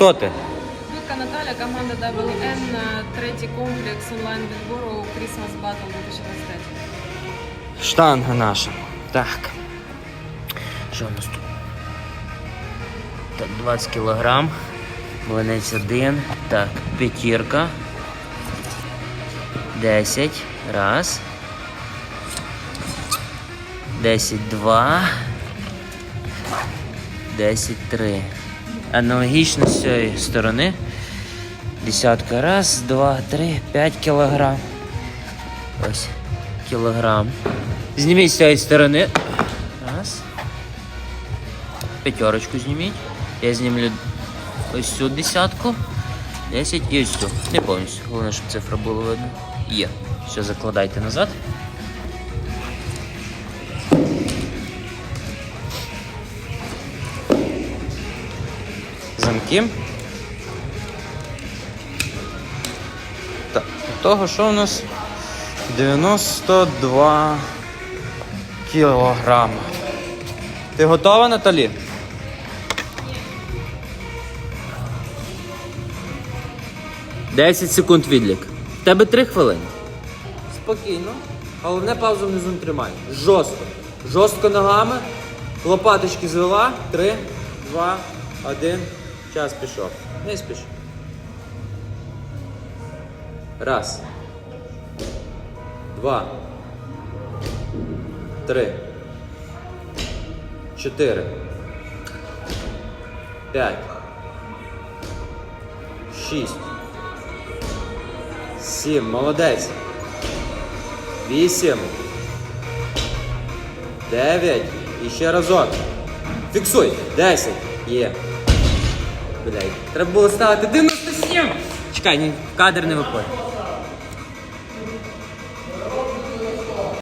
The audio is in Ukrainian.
Хто ти? Дудка Наталя, команда WN, третій комплекс онлайн відбору Christmas Battle 2023. Штанга наша. Так. Що у нас тут? Так, 20 кілограм. Млинець один. Так, п'ятірка. 10. Раз. 10, два. 10, три. Аналогічно з цієї сторони. Десятка. Раз, два, три, п'ять кілограм. Ось кілограм. Зніміть з цієї сторони. Раз. П'ятерочку зніміть. Я знімлю ось цю десятку. 10 і ось цю. Не повністю. Головне, щоб цифра була видно. Є. Все, закладайте назад. Замки. Так, того, що у нас 92 кілограма. Ти готова, Наталі? Десять секунд відлік. В тебе три хвилини. Спокійно. Головне паузу внизу не тримай. Жорстко. Жорстко ногами. Лопаточки звела. Три, два, один. Час пішов. Не спіш. Раз. Два. Три. Чотири. П'ять. Шість. Сім. Молодець. Вісім. Дев'ять. І ще разок. Фіксуй. Десять. Є. Блядь. Треба було ставити 97. Чекай, ні, кадр не виходь.